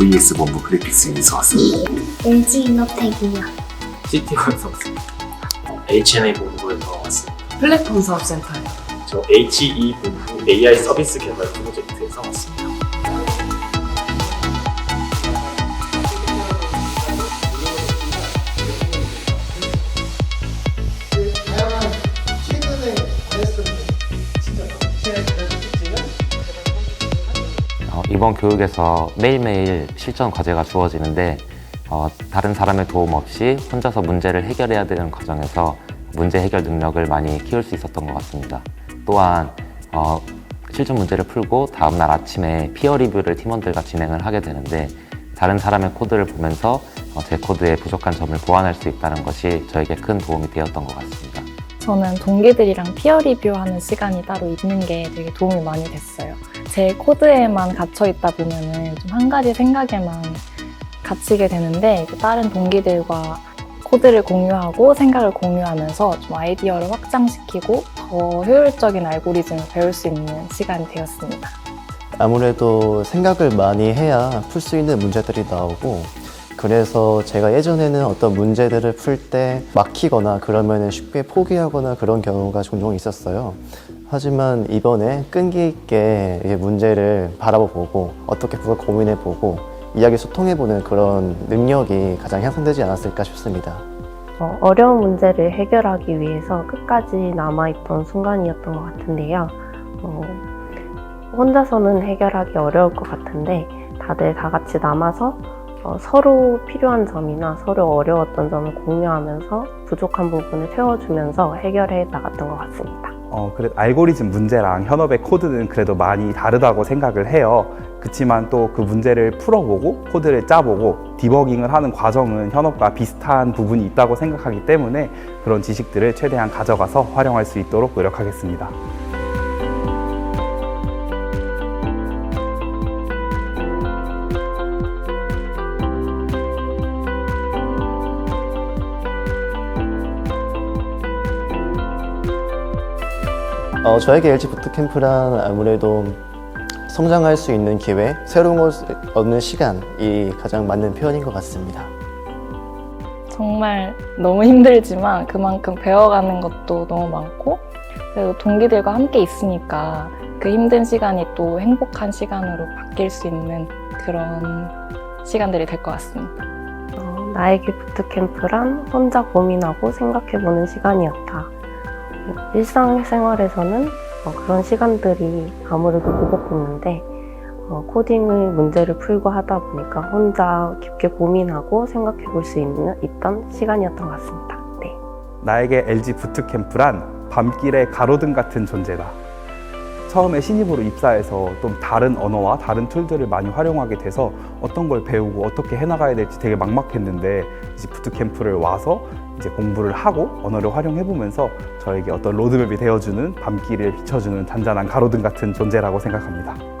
VS 본부 그래픽스에서 왔습니다. LG 이노텍이요. CT에서 왔습니다. H&A 본부에서 왔습니다. 플랫폼 사업센터요. 저 HE 본부 AI 서비스 개발 프로젝트에서 왔습니다. 이번 교육에서 매일매일 실전 과제가 주어지는데 어, 다른 사람의 도움 없이 혼자서 문제를 해결해야 되는 과정에서 문제 해결 능력을 많이 키울 수 있었던 것 같습니다. 또한 어, 실전 문제를 풀고 다음날 아침에 피어 리뷰를 팀원들과 진행을 하게 되는데 다른 사람의 코드를 보면서 어, 제 코드의 부족한 점을 보완할 수 있다는 것이 저에게 큰 도움이 되었던 것 같습니다. 저는 동기들이랑 피어 리뷰하는 시간이 따로 있는 게 되게 도움이 많이 됐어요. 제 코드에만 갇혀 있다 보면은 좀 한 가지 생각에만 갇히게 되는데 그 다른 동기들과 코드를 공유하고 생각을 공유하면서 좀 아이디어를 확장시키고 더 효율적인 알고리즘을 배울 수 있는 시간이 되었습니다. 아무래도 생각을 많이 해야 풀 수 있는 문제들이 나오고 그래서 제가 예전에는 어떤 문제들을 풀 때 막히거나 그러면 쉽게 포기하거나 그런 경우가 종종 있었어요. 하지만 이번에 끈기 있게 이 문제를 바라보고 어떻게 그걸 고민해보고 이야기 소통해보는 그런 능력이 가장 향상되지 않았을까 싶습니다. 어, 어려운 문제를 해결하기 위해서 끝까지 남아있던 순간이었던 것 같은데요. 어, 혼자서는 해결하기 어려울 것 같은데 다들 다 같이 남아서 어, 서로 필요한 점이나 서로 어려웠던 점을 공유하면서 부족한 부분을 채워주면서 해결해 나갔던 것 같습니다. 어, 그래 알고리즘 문제랑 현업의 코드는 그래도 많이 다르다고 생각을 해요. 그렇지만 또 그 문제를 풀어보고 코드를 짜보고 디버깅을 하는 과정은 현업과 비슷한 부분이 있다고 생각하기 때문에 그런 지식들을 최대한 가져가서 활용할 수 있도록 노력하겠습니다. 어, 저에게 LG 부트캠프란 아무래도 성장할 수 있는 기회, 새로운 것을 얻는 시간이 가장 맞는 표현인 것 같습니다. 정말 너무 힘들지만 그만큼 배워가는 것도 너무 많고 그리고 동기들과 함께 있으니까 그 힘든 시간이 또 행복한 시간으로 바뀔 수 있는 그런 시간들이 될 것 같습니다. 어, 나에게 부트캠프란 혼자 고민하고 생각해보는 시간이었다. 일상생활에서는 어, 그런 시간들이 아무래도 무겁겠는데 어, 코딩을 문제를 풀고 하다 보니까 혼자 깊게 고민하고 생각해 볼 수 있는 있던 시간이었던 것 같습니다. 네. 나에게 LG 부트캠프란 밤길의 가로등 같은 존재다. 처음에 신입으로 입사해서 좀 다른 언어와 다른 툴들을 많이 활용하게 돼서 어떤 걸 배우고 어떻게 해나가야 될지 되게 막막했는데 이제 부트캠프를 와서 이제 공부를 하고 언어를 활용해 보면서 저에게 어떤 로드맵이 되어주는 밤길을 비춰주는 잔잔한 가로등 같은 존재라고 생각합니다.